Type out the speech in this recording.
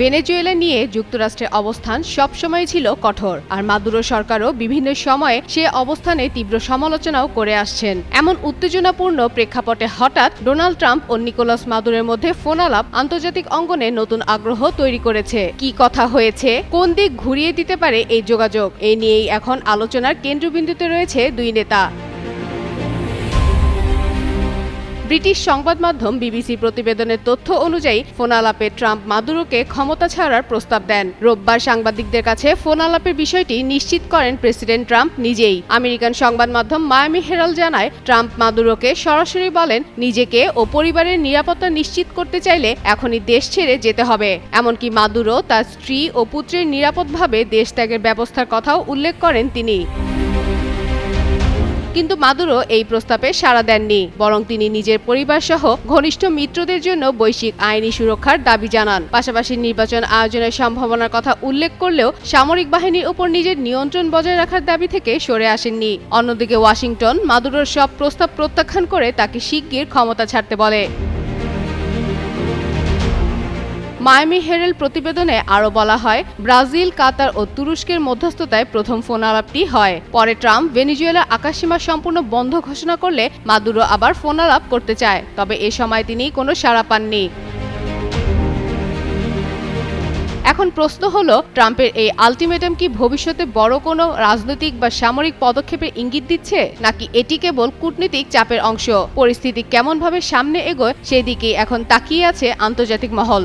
Venezuela নিয়ে যুক্তরাষ্ট্রের অবস্থান সবসময় ছিল কঠোর, আর মাদুরো সরকারও বিভিন্ন সময়ে সে অবস্থানে তীব্র সমালোচনাও করে আসছেন। এমন উত্তেজনাপূর্ণ প্রেক্ষাপটে হঠাৎ ডোনাল্ড ট্রাম্প ও নিকোলাস মাদুরের মধ্যে ফোনালাপ আন্তর্জাতিক অঙ্গনে নতুন আগ্রহ তৈরি করেছে। কি কথা হয়েছে? কোন দিক ঘুরিয়ে দিতে পারে এই যোগাযোগ? এই নিয়েই এখন আলোচনার কেন্দ্রবিন্দুতে রয়েছে দুই নেতা। ব্রিটিশ সংবাদ মাধ্যম বিবিসি প্রতিবেদনের তথ্য অনুযায়ী, ফোনালাপে ট্রাম্প মাদুরোকে ক্ষমতা ছাড়ার প্রস্তাব দেন। রোববার সাংবাদিকদের কাছে ফোনালাপের বিষয়টি নিশ্চিত করেন প্রেসিডেন্ট ট্রাম্প নিজেই। আমেরিকান সংবাদ মাধ্যম মায়ামি হেরাল্ড জানায়, ট্রাম্প মাদুরোকে সরাসরি বলেন, নিজেকে ও পরিবারের নিরাপত্তা নিশ্চিত করতে চাইলে এখনই দেশ ছেড়ে যেতে হবে। এমনকি মাদুরো তার স্ত্রী ও পুত্রের নিরাপদভাবে দেশ ত্যাগের ব্যবস্থার কথাও উল্লেখ করেন তিনি। কিন্তু মাদুরো এই প্রস্তাবে সাড়া দেননি, বরং তিনি নিজের পরিবার সহ ঘনিষ্ঠ মিত্রদের জন্য বৈশ্বিক আইনি সুরক্ষার দাবি জানান। পাশাপাশি নির্বাচন আয়োজনের সম্ভাবনার কথা উল্লেখ করলেও সামরিক বাহিনীর উপর নিজের নিয়ন্ত্রণ বজায় রাখার দাবি থেকে সরে আসেননি। অন্যদিকে ওয়াশিংটন মাদুরোর সব প্রস্তাব প্রত্যাখ্যান করে তাকে শিগগির ক্ষমতা ছাড়তে বলে। মায়ামি হেরেল প্রতিবেদনে আরও বলা হয়, ব্রাজিল, কাতার ও তুরস্কের মধ্যস্থতায় প্রথম ফোন আলাপটি হয়। পরে ট্রাম্প ভেনিজুয়েলা আকাশসীমা সম্পূর্ণ বন্ধ ঘোষণা করলে মাদুরো আবার ফোন আলাপ করতে চায়, তবে এ সময় তিনি কোনো সাড়া পাননি। এখন প্রশ্ন হলো, ট্রাম্পের এই আলটিমেটাম কি ভবিষ্যতে বড় কোনো রাজনৈতিক বা সামরিক পদক্ষেপের ইঙ্গিত দিচ্ছে, নাকি এটি কেবল কূটনীতিক চাপের অংশ? পরিস্থিতি কেমনভাবে সামনে এগোয়, সেই দিকেই এখন তাকিয়ে আছে আন্তর্জাতিক মহল।